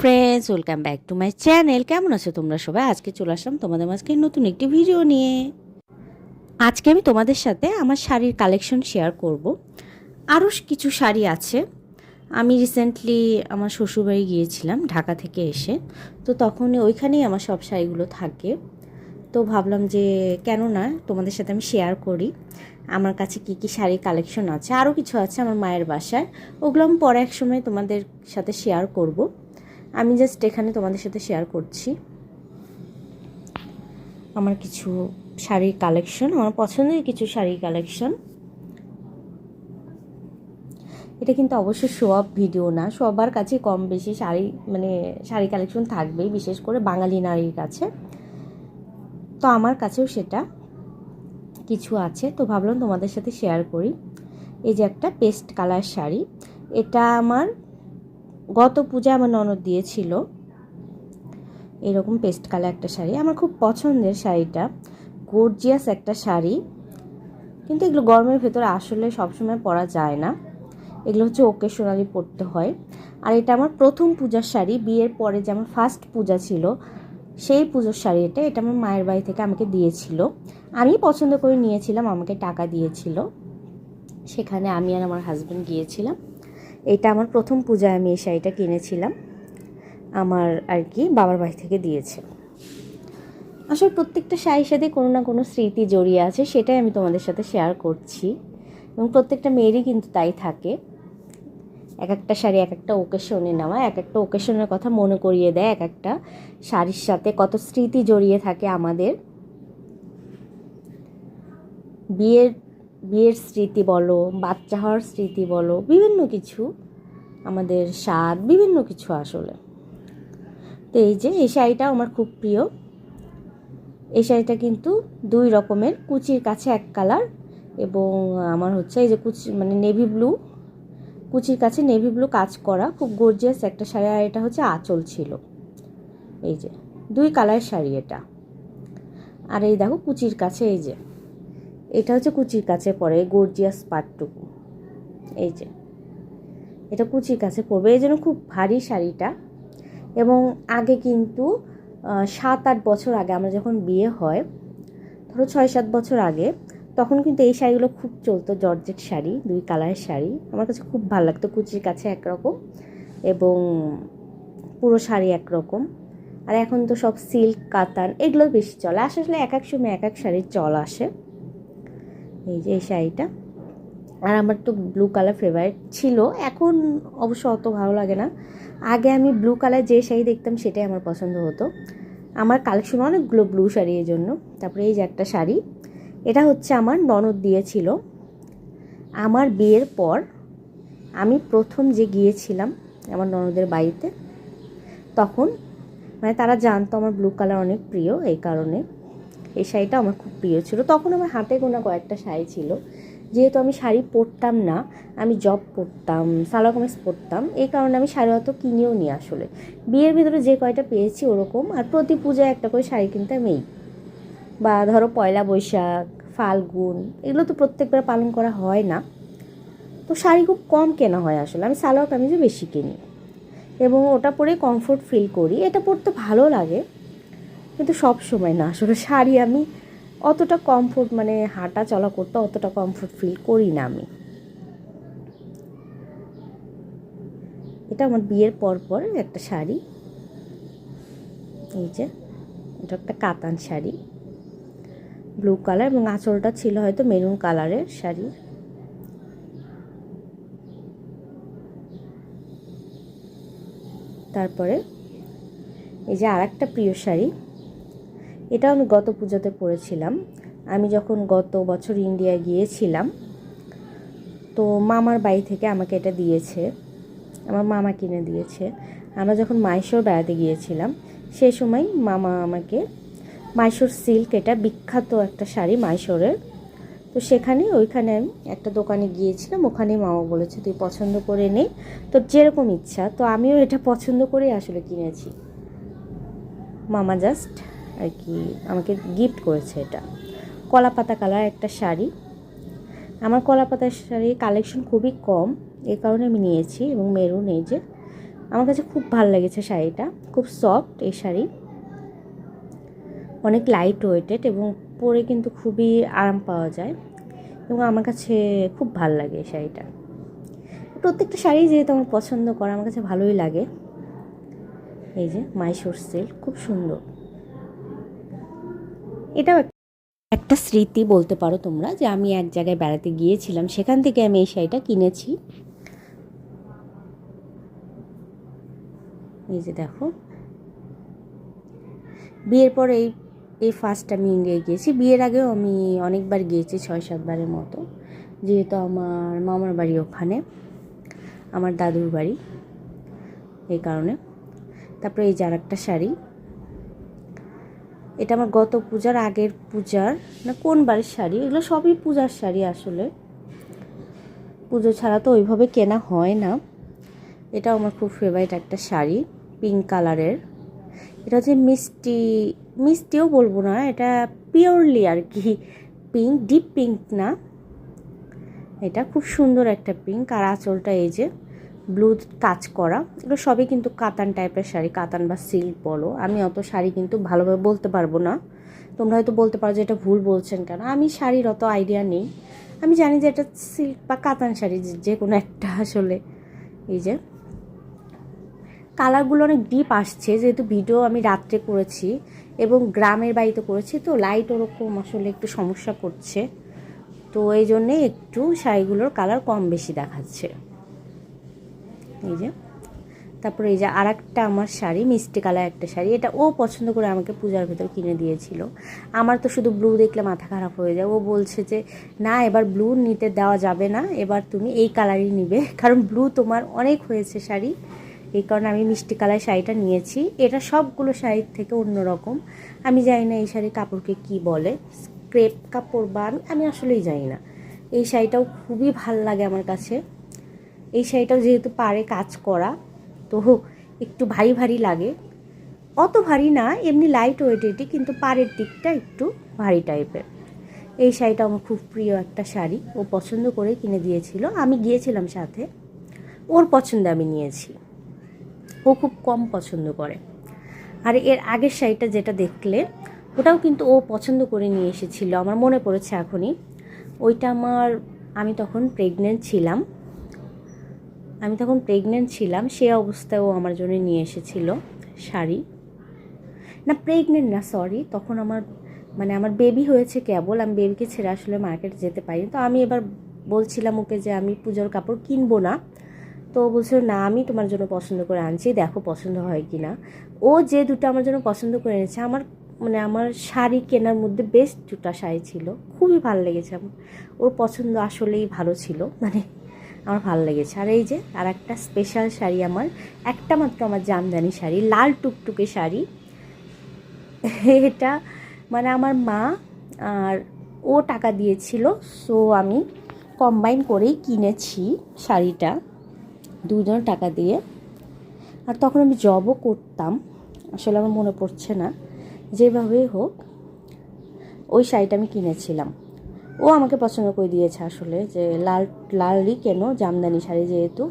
Friends welcome back to my channel কেমন আছো তোমরা সবাই? আজকে চলে আসলাম তোমাদের মাঝকে নতুন একটি ভিডিও নিয়ে। আজকে আমি তোমাদের সাথে আমার শাড়ির কালেকশন শেয়ার করব। আরও কিছু শাড়ি আছে। আমি রিসেন্টলি আমার শ্বশুরবাড়ি গিয়েছিলাম ঢাকা থেকে এসে। তো তখন ওইখানেই আমার সব শাড়িগুলো থাকে। তো ভাবলাম যে কেন না তোমাদের সাথে আমি শেয়ার করি। আমার কাছে কি কি শাড়ি কালেকশন আছে? আরও কিছু আছে আমার মায়ের বাসায়। ওগুলো আমি পরে এক সময় তোমাদের সাথে শেয়ার করব। আমি জাস্ট এখানে তোমাদের সাথে শেয়ার করছি। আমার কিছু শাড়ির কালেকশন আমার পছন্দের কিছু শাড়ির কালেকশন এটা কিন্তু অবশ্যই অফ ভিডিও না, সবার কাছে কম বেশি শাড়ি মানে শাড়ি কালেকশন থাকবেই, বিশেষ করে বাঙালি নারীর কাছে। তো আমার কাছেও সেটা কিছু আছে, তো ভাবলাম তোমাদের সাথে শেয়ার করি। এই যে একটা পেস্ট কালার শাড়ি, এটা আমার গত পূজা আমার ননদ দিয়েছিল। এরকম পেস্ট কালার একটা শাড়ি। আমার খুব পছন্দের শাড়িটা। গর্জিয়াস একটা শাড়ি। কিন্তু এগুলো গরমের ভেতরে আসলে সবসময় পরা যায় না। এগুলো হচ্ছে ওকেশনালি পরতে হয়। আর এটা আমার প্রথম পূজার শাড়ি। বিয়ের পরে যে আমার ফার্স্ট পূজা ছিল, সেই পুজোর শাড়ি এটা এটা আমার মায়ের বাড়ি থেকে আমাকে দিয়েছিল। আমি পছন্দ করে নিয়েছিলাম, আমাকে টাকা দিয়েছিল। সেখানে আমি আর আমার হাজব্যান্ড গিয়েছিলাম। এটা আমার প্রথম পূজায় আমি এই শাড়িটা কিনেছিলাম। আমার আর কি বাবার বাড়ি থেকে দিয়েছে। আসলে প্রত্যেকটা শাড়ির সাথে কোনো না কোনো স্মৃতি জড়িয়ে আছে, সেটাই আমি তোমাদের সাথে শেয়ার করছি। এবং প্রত্যেকটা মেয়েরই কিন্তু তাই থাকে। এক একটা শাড়ি এক একটা ওকেশনে নেওয়া, এক একটা ওকেশনের কথা মনে করিয়ে দেয়, এক একটা শাড়ির সাথে কত স্মৃতি জড়িয়ে থাকে আমাদের। বিয়ের বিয়ের স্মৃতি বলো, বাচ্চা হওয়ার স্মৃতি বলো, বিভিন্ন কিছু আমাদের স্বাদ, বিভিন্ন কিছু আসলে। তো এই যে, এই শাড়িটা আমার খুব প্রিয়। এই শাড়িটা কিন্তু দুই রকমের, কুচির কাছে এক কালার এবং আমার হচ্ছে এই যে কুচি মানে নেভি ব্লু। কুচির কাছে নেভি ব্লু কাজ করা, খুব গর্জিয়াস একটা শাড়ি, আর এটা হচ্ছে আঁচল ছিল। এই যে, দুই কালার শাড়ি এটা। আর এই দেখো, কুচির কাছে এই যে। এটা হচ্ছে কুচির কাছে পড়ে গর্জিয়াস পাটটুকু। এই যে, এটা কুচির কাছে পড়বে। এই জন্য খুব ভারী শাড়িটা। এবং আগে কিন্তু সাত আট বছর আগে আমরা যখন বিয়ে হয়, ধরো ছয় সাত বছর আগে, তখন কিন্তু এই শাড়িগুলো খুব চলতো, জর্জেট শাড়ি, দুই কালারের শাড়ি। আমার কাছে খুব ভালো লাগতো কুচির কাছে একরকম এবং পুরো শাড়ি একরকম। আর এখন তো সব সিল্ক, কাতান, এগুলো বেশি চলে। আসলে এক এক সময় এক এক শাড়ির চল আসে। এই যে এই শাড়িটা। আর আমার তো ব্লু কালার ফেভারিট ছিল। এখন অবশ্য অত ভালো লাগে না। আগে আমি ব্লু কালার যে শাড়ি দেখতাম সেটাই আমার পছন্দ হতো। আমার কালেকশন অনেকগুলো ব্লু শাড়ি এই জন্য। তারপরে এই যে একটা শাড়ি। এটা হচ্ছে আমার ননদ দিয়েছিল। আমার বিয়ের পর আমি প্রথম যে গিয়েছিলাম আমার ননদের বাড়িতে, তখন মানে তারা জানতো আমার ব্লু কালার অনেক প্রিয় এই কারণে। এই শাড়িটা আমার খুব প্রিয় ছিল। তখন আমার হাতে গোনা কয়েকটা শাড়ি ছিল। যেহেতু আমি শাড়ি পরতাম না, আমি জব পরতাম সালোয়ার কামিজ পরতাম, এই কারণে আমি শাড়ি অত কিনেও নি আসলে। বিয়ের ভিতরে যে কয়টা পেয়েছি ওরকম, আর প্রতি পূজায় একটা করে শাড়ি কিনতাম এই বা ধরো পয়লা বৈশাখ, ফাল্গুন, এগুলো তো প্রত্যেকবার পালন করা হয় না। তো শাড়ি খুব কম কেনা হয় আসলে, আমি সালোয়ার কামিজও বেশি কিনি। এবং ওটা পরে কমফোর্ট ফিল করি। এটা পরতে ভালো লাগে। কিন্তু সব সময় না। আসলে শাড়ি আমি অতটা কমফোর্ট মানে হাঁটা চলা করতে অতটা কমফোর্ট ফিল করি না আমি। এটা আমার বিয়ের পর পর একটা শাড়ি। এই যে, এটা একটা কাতান শাড়ি। ব্লু কালার এবং আঁচলটা ছিল হয়তো মেরুন কালারের শাড়ি। তারপরে এই যে আর একটা প্রিয় শাড়ি। এটা আমি গত পুজোতে পড়েছিলাম। আমি যখন গত বছর ইন্ডিয়া গিয়েছিলাম, তো মামার বাড়ি থেকে আমাকে এটা দিয়েছে। আমার মামা কিনে দিয়েছে। আমরা যখন মাইশোর বেড়াতে গিয়েছিলাম, সে সময় মামা আমাকে মাইশোর সিল্ক, এটা বিখ্যাত একটা শাড়ি মাইশোরের। তো সেখানে ওইখানে আমি একটা দোকানে গিয়েছিলাম, ওখানেই মামা বলেছে, তুই পছন্দ করে নে। তো যেরকম ইচ্ছা, তো আমিও এটা পছন্দ করেই আসলে কিনেছি। মামা জাস্ট আর কি, আমাকে গিফট করেছে এটা। কলা পাতা কালার একটা শাড়ি। আমার কলা পাতার শাড়ির কালেকশন খুবই কম এই কারণে আমি নিয়েছি এবং মেরুন এই যে। আমার কাছে খুব ভালো লেগেছে শাড়িটা, খুব সফট এই শাড়ি। অনেক লাইট ওয়েটেড এবং পরে কিন্তু খুবই আরাম পাওয়া যায়। এবং আমার কাছে খুব ভালো লাগে এই শাড়িটা। প্রত্যেকটা শাড়ি যেহেতু আমার পছন্দ করা, আমার কাছে ভালোই লাগে। এই যে মাইসোর সিল্ক খুব সুন্দর। এটাও একটা স্মৃতি বলতে পারো তোমরা যে আমি এক জায়গায় বেড়াতে গিয়েছিলাম, সেখান থেকে আমি এই শাড়িটা কিনেছি। এই যে দেখো। বিয়ের পর এই এই ফার্স্ট আমি ইন্ডিয়ায় গিয়েছি। বিয়ের আগেও আমি অনেকবার গিয়েছি, ছয় সাতবারের মতো। যেহেতু আমার মামার বাড়ি ওখানে, আমার দাদুর বাড়ি, এই কারণে। তারপরে এই যার একটা শাড়ি। এটা আমার গত পূজার আগের পূজার না কোন বাড়ির শাড়ি, এগুলো সবই পূজার শাড়ি আসলে। পুজো ছাড়া তো ওইভাবে কেনা হয় না। এটাও আমার খুব ফেভারিট একটা শাড়ি পিঙ্ক কালারের এটা হচ্ছে মিষ্টি, মিষ্টিও বলব না, এটা পিওরলি আর কি পিঙ্ক ডিপ পিঙ্ক না। এটা খুব সুন্দর একটা পিঙ্ক আর আঁচলটা এই যে ব্লু কাজ করা, এগুলো সবই কিন্তু কাতান টাইপের শাড়ি, কাতান বা সিল্ক বলো। আমি অত শাড়ি কিন্তু ভালোভাবে বলতে পারব না। তোমরা হয়তো বলতে পারো যে এটা ভুল বলছেন কেন। আমি শাড়ির অত আইডিয়া নেই। আমি জানি যে এটা সিল্ক বা কাতান শাড়ি, যে- কোনো একটা আসলে। এই যে, কালারগুলো অনেক ডিপ আসছে। যেহেতু ভিডিও আমি রাত্রে করেছি এবং গ্রামের বাড়িতে করেছি, তো লাইট ওরকম আসলে একটু সমস্যা করছে। তো এই জন্যে একটু শাড়িগুলোর কালার কম বেশি দেখাচ্ছে। এই যে। তারপরে এই যে আর একটা আমার শাড়ি, মিষ্টি কালার একটা শাড়ি, এটা ও পছন্দ করে আমাকে পূজার ভেতর কিনে দিয়েছিল। আমার তো শুধু ব্লু দেখলে মাথা খারাপ হয়ে যায়। ও বলছে যে, না, এবার ব্লু নিতে দেওয়া যাবে না, এবার তুমি এই কালারই নিবে। কারণ ব্লু তোমার অনেক হয়েছে শাড়ি। এই কারণে আমি মিষ্টি কালার শাড়িটা নিয়েছি। এটা সবগুলো শাড়ির থেকে অন্যরকম। আমি জানি না এই শাড়ির কাপড়কে কি বলে। ক্রেপ কাপড় বা আমি আসলেই জানি না। এই শাড়িটাও খুবই ভালো লাগে আমার কাছে। এই শাড়িটাও যেহেতু পাড়ে কাজ করা, তো একটু ভারী ভারী লাগে। অত ভারী না, এমনি লাইট ওয়েটেডই কিন্তু পাড়ের দিকটা একটু ভারী টাইপের এই শাড়িটা আমার খুব প্রিয় একটা শাড়ি, ও পছন্দ করে কিনে দিয়েছিল। আমি গিয়েছিলাম সাথে, ওর পছন্দে আমি নিয়েছি। ও খুব কম পছন্দ করে। আর এর আগের শাড়িটা যেটা দেখলে, ওটাও কিন্তু ও পছন্দ করে নিয়ে এসেছিল, আমার মনে পড়েছে এখনই। ওইটা আমার, আমি তখন প্রেগনেন্ট ছিলাম। আমি তখন প্রেগনেন্ট ছিলাম, সে অবস্থায় ও আমার জন্য নিয়ে এসেছিল শাড়ি। না প্রেগনেন্ট না সরি তখন আমার মানে আমার বেবি হয়েছে কেবল, আমি বেবিকে ছেড়ে আসলে মার্কেট যেতে পারি তো আমি এবার বলছিলাম ওকে যে আমি পুজোর কাপড় কিনবো না। তো বলছিল, না, আমি তোমার জন্য পছন্দ করে আনছি, দেখো পছন্দ হয় কি না ও যে দুটো আমার জন্য পছন্দ করে এনেছে, আমার মানে আমার শাড়ি কেনার মধ্যে বেস্ট দুটা শাড়ি ছিল। খুবই ভালো লেগেছে আমার। ওর পছন্দ আসলেই ভালো ছিল। মানে আমার ভালো লেগেছে। আর এই যে আর একটা স্পেশাল শাড়ি আমার, একটা মাত্র আমার জামদানি শাড়ি, লাল টুকটুকে শাড়ি। এটা মানে আমার মা আর ও টাকা দিয়েছিল সো আমি কম্বাইন করেই কিনেছি শাড়িটা দুজন টাকা দিয়ে। আর তখন আমি জবও করতাম, আসলে আমার মনে পড়ছে না। যেভাবেই হোক, ওই শাড়িটা আমি কিনেছিলাম। ও আমাকে পছন্দ করে দিয়েছে আসলে যে লাল, লালই কেন? জামদানি শাড়ি যেহেতু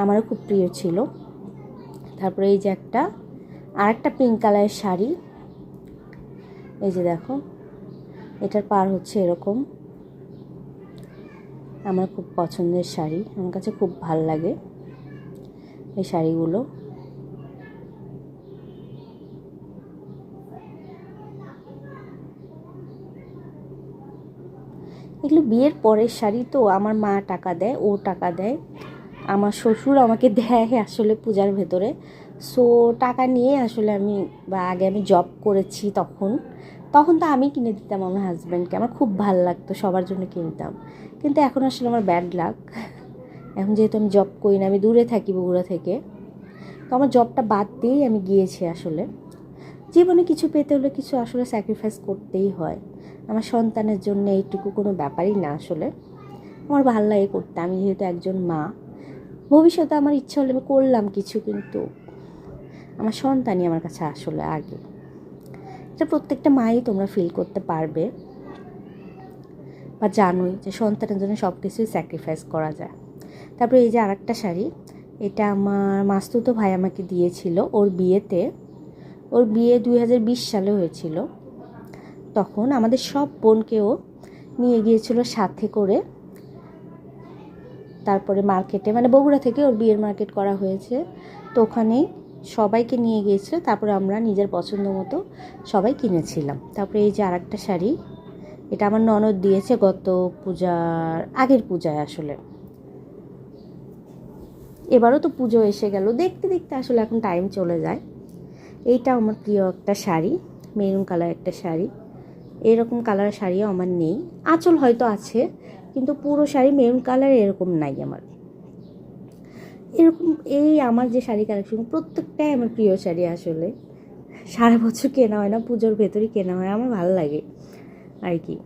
আমারও খুব প্রিয় ছিল। তারপরে এই যে একটা আর একটা পিঙ্ক কালারের শাড়ি। এই যে দেখো, এটার পার হচ্ছে এরকম। আমার খুব পছন্দের শাড়ি, আমার কাছে খুব ভালো লাগে এই শাড়িগুলো। এগুলো বিয়ের পরের শাড়ি তো আমার মা টাকা দেয়, ও টাকা দেয়। আমার শ্বশুর আমাকে দেয় আসলে পূজার ভেতরে। সো টাকা নিয়ে আসলে আমি বা আগে আমি জব করেছি তখন। তখন তো আমি কিনে দিতাম আমার হাজব্যান্ডকে আমার খুব ভালো লাগতো, সবার জন্য কিনতাম। কিন্তু এখন আসলে আমার ব্যাড লাক এখন যেহেতু আমি জব করি না, আমি দূরে থাকি বগুড়া থেকে। তো আমার জবটা বাদ দিয়েই আমি গিয়েছি আসলে। জীবনে কিছু পেতে হলে কিছু আসলে স্যাক্রিফাইস করতেই হয়। আমার সন্তানের জন্য এইটুকু কোনো ব্যাপারই না আসলে। আমার ভালো লাগে করতে, আমি যেহেতু একজন মা। ভবিষ্যতে আমার ইচ্ছা হলে আমি করলাম কিছু, কিন্তু আমার সন্তানই আমার কাছে আসলে আগে। এটা প্রত্যেকটা মাই তোমরা ফিল করতে পারবে। বা জানোই যে সন্তানের জন্য সব কিছুই স্যাক্রিফাইস করা যায়। তারপরে এই যে আরেকটা শাড়ি, এটা আমার মাস্তুতো ভাই আমাকে দিয়েছিল ওর বিয়েতে। ওর বিয়ে দুই হাজার বিশ সালে হয়েছিল। তখন আমাদের সব বোনকেও নিয়ে গিয়েছিল সাথে করে। তারপরে মার্কেটে মানে বগুড়া থেকে ওর বিয়ের মার্কেট করা হয়েছে। তো ওখানেই সবাইকে নিয়ে গিয়েছিল, তারপরে আমরা নিজের পছন্দ মতো সবাই কিনেছিলাম। তারপরে এই যে আর একটা শাড়ি, এটা আমার ননদ দিয়েছে গত পূজার, আগের পূজায় আসলে। এবারও তো পুজো এসে গেল। দেখতে দেখতে আসলে এখন টাইম চলে যায়। এইটা আমার প্রিয় একটা শাড়ি, মেরুন কালার একটা শাড়ি। এরকম কালার শাড়িও আমার নেই। আঁচল হয়তো আছে, কিন্তু পুরো শাড়ি মেরুন কালার এরকম নাই আমার। এরকম এই আমার যে শাড়ি কালেকশন প্রত্যেকটাই আমার প্রিয় শাড়ি আসলে। সারা বছর কেনা হয় না, পুজোর ভেতরই কেনা হয়, আমার ভালো লাগে আর কি।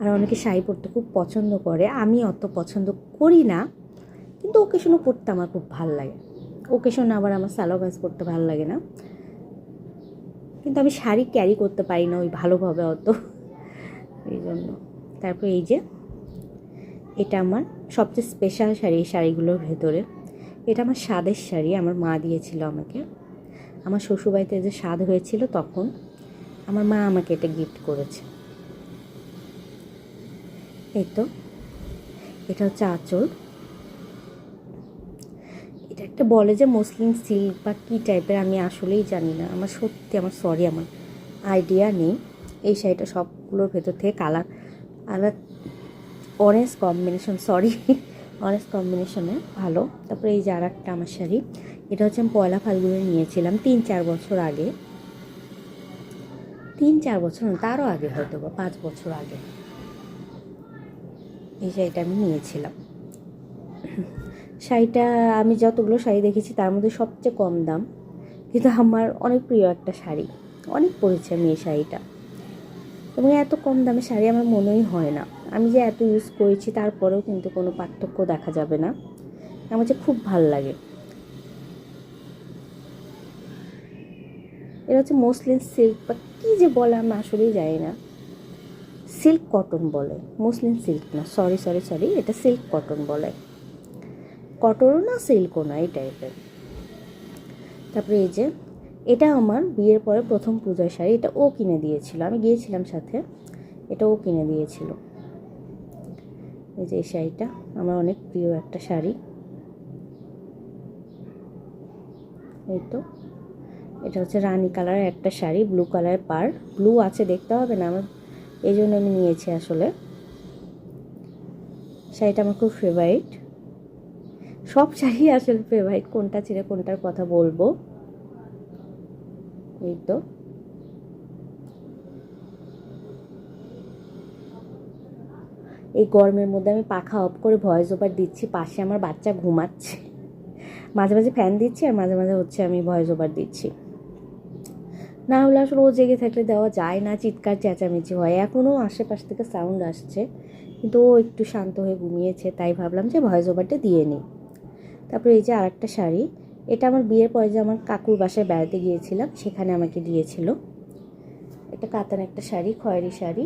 আর অনেকে শাড়ি পরতে খুব পছন্দ করে, আমি অত পছন্দ করি না, কিন্তু ওকেশনও পরতে আমার খুব ভালো লাগে। ওকেশন আবার আমার সালো কাজ পরতে ভালো লাগে না। কিন্তু আমি শাড়ি ক্যারি করতে পারি না ওই ভালোভাবে অত। এই জন্য। তারপর এই যে, এটা আমার সবচেয়ে স্পেশাল শাড়ি এই শাড়িগুলোর ভেতরে। এটা আমার স্বাদের শাড়ি, আমার মা দিয়েছিল আমাকে। আমার শ্বশুরবাড়িতে যে স্বাদ হয়েছিল তখন আমার মা আমাকে এটা গিফট করেছে। এই তো, এটা হচ্ছে আঁচল। এটা বলে যে মুসলিম সিল্ক বা কী টাইপের আমি আসলেই জানি না। আমার সত্যি আমার সরি আমার আইডিয়া নেই। এই শাড়িটা সবগুলোর ভেতর থেকে কালার আলাদা অরেঞ্জ কম্বিনেশন সরি অরেঞ্জ কম্বিনেশনে ভালো। তারপরে এই যে আর একটা আমার শাড়ি, এটা হচ্ছে আমি পয়লা ফাল্গুনে নিয়েছিলাম তিন চার বছর আগে। তিন চার বছর তারও আগে হয়তো বা, পাঁচ বছর আগে। এই শাড়িটা আমি নিয়েছিলাম। শাড়িটা আমি যতগুলো শাড়ি দেখেছি তার মধ্যে সবচেয়ে কম দাম। কিন্তু আমার অনেক প্রিয় একটা শাড়ি। অনেক পরেছি আমি এই শাড়িটা। এবং এত কম দামে শাড়ি আমার মনেই হয় না। আমি যে এত ইউজ করেছি তারপরেও কিন্তু কোনো পার্থক্য দেখা যাবে না। আমার যে খুব ভালো লাগে। এটা হচ্ছে মসলিন সিল্ক বা কী যে বলে আমি আসলেই জানি না। সিল্ক কটন বলে। মসলিন সিল্ক না। সরি সরি সরি এটা সিল্ক কটন বলে। কটনও না, সিল্কও না, এই টাইপের তারপরে এই যে, এটা আমার বিয়ের পরে প্রথম পূজার শাড়ি, এটা ও কিনে দিয়েছিল। আমি গিয়েছিলাম সাথে, এটা ও কিনে দিয়েছিল। এই যে এই শাড়িটা, আমার অনেক প্রিয় একটা শাড়ি। এই তো, এটা হচ্ছে রানী কালারের একটা শাড়ি, ব্লু কালারের পার ব্লু আছে, দেখতে হবে না আমার, এই জন্য আমি নিয়েছি আসলে। শাড়িটা আমার খুব ফেভারিট সব শাড়ি আসলে ফেভারিট কোনটা ছেড়ে কোনটার কথা বলব? এই তো। এই গরমের মধ্যে আমি পাখা অফ করে ভয়েস ওভার দিচ্ছি, পাশে আমার বাচ্চা ঘুমাচ্ছে। মাঝে মাঝে ফ্যান দিচ্ছি আর মাঝে মাঝে হচ্ছে আমি ভয়েস ওভার দিচ্ছি। না হলে আসলে ও জেগে থাকলে দেওয়া যায় না, চিৎকার চেঁচামেচি হয়। এখনও আশেপাশ থেকে সাউন্ড আসছে, কিন্তু ও একটু শান্ত হয়ে ঘুমিয়েছে, তাই ভাবলাম যে ভয়েস ওভারটা দিয়ে নিই। তারপরে এই যে আর একটা শাড়ি, এটা আমার বিয়ের পরে যে আমার কাকুর বাসায় বেড়াতে গিয়েছিলাম, সেখানে আমাকে দিয়েছিল। এটা কাতান একটা শাড়ি, খয়েরি শাড়ি।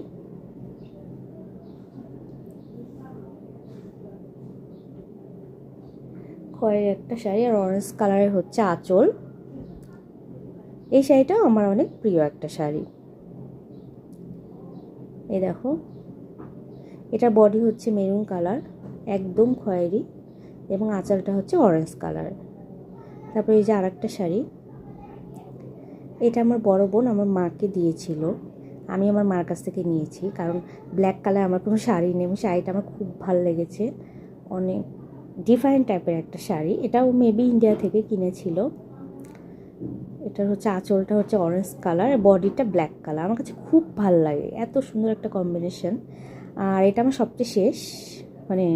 খয়ের একটা শাড়ি আর অরেঞ্জ কালারের হচ্ছে আঁচল। এই শাড়িটাও আমার অনেক প্রিয় একটা শাড়ি। এই দেখো এটার বডি হচ্ছে মেরুন কালার একদম খয়েরি। এবং আঁচলটা হচ্ছে অরেঞ্জ কালার তারপরে এই যে আর একটা শাড়ি, এটা আমার বড় বোন আমার মাকে দিয়েছিল। আমি আমার মার কাছ থেকে নিয়েছি, কারণ ব্ল্যাক কালার আমার কোনো শাড়ি নেই। এবং শাড়িটা আমার খুব ভালো লেগেছে। অনেক ডিফারেন্ট টাইপের একটা শাড়ি। এটাও মেবি ইন্ডিয়া থেকে কিনেছিল। এটার হচ্ছে আঁচলটা হচ্ছে অরেঞ্জ কালার বডিটা ব্ল্যাক কালার আমার কাছে খুব ভালো লাগে। এত সুন্দর একটা কম্বিনেশন আর এটা আমার সবচেয়ে শেষ মানে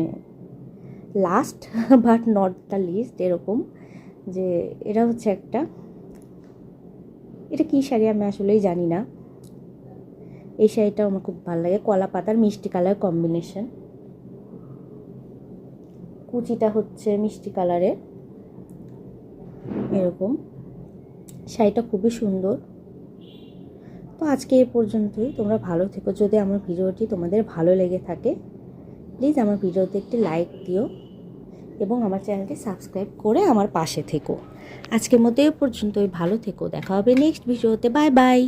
last but not the least এরকম যে এটা হচ্ছে একটা, এটা কী শাড়ি আমি আসলেই জানি না। এই শাড়িটাও আমার খুব ভালো লাগে, কলা পাতার মিষ্টি কালার কম্বিনেশন কুচিটা হচ্ছে মিষ্টি কালারের এরকম। শাড়িটা খুবই সুন্দর। তো আজকে এ পর্যন্তই, তোমরা ভালো থেকো। যদি আমার ভিডিওটি তোমাদের ভালো লেগে থাকে প্লিজ আমার ভিডিওতে একটি লাইক দিও। এবং আমার চ্যানেলটি সাবস্ক্রাইব করে আমার পাশে থেকো। আজকের মতো এ পর্যন্তই। ভালো থেকো। দেখা হবে নেক্সট ভিডিওতে। Bye bye.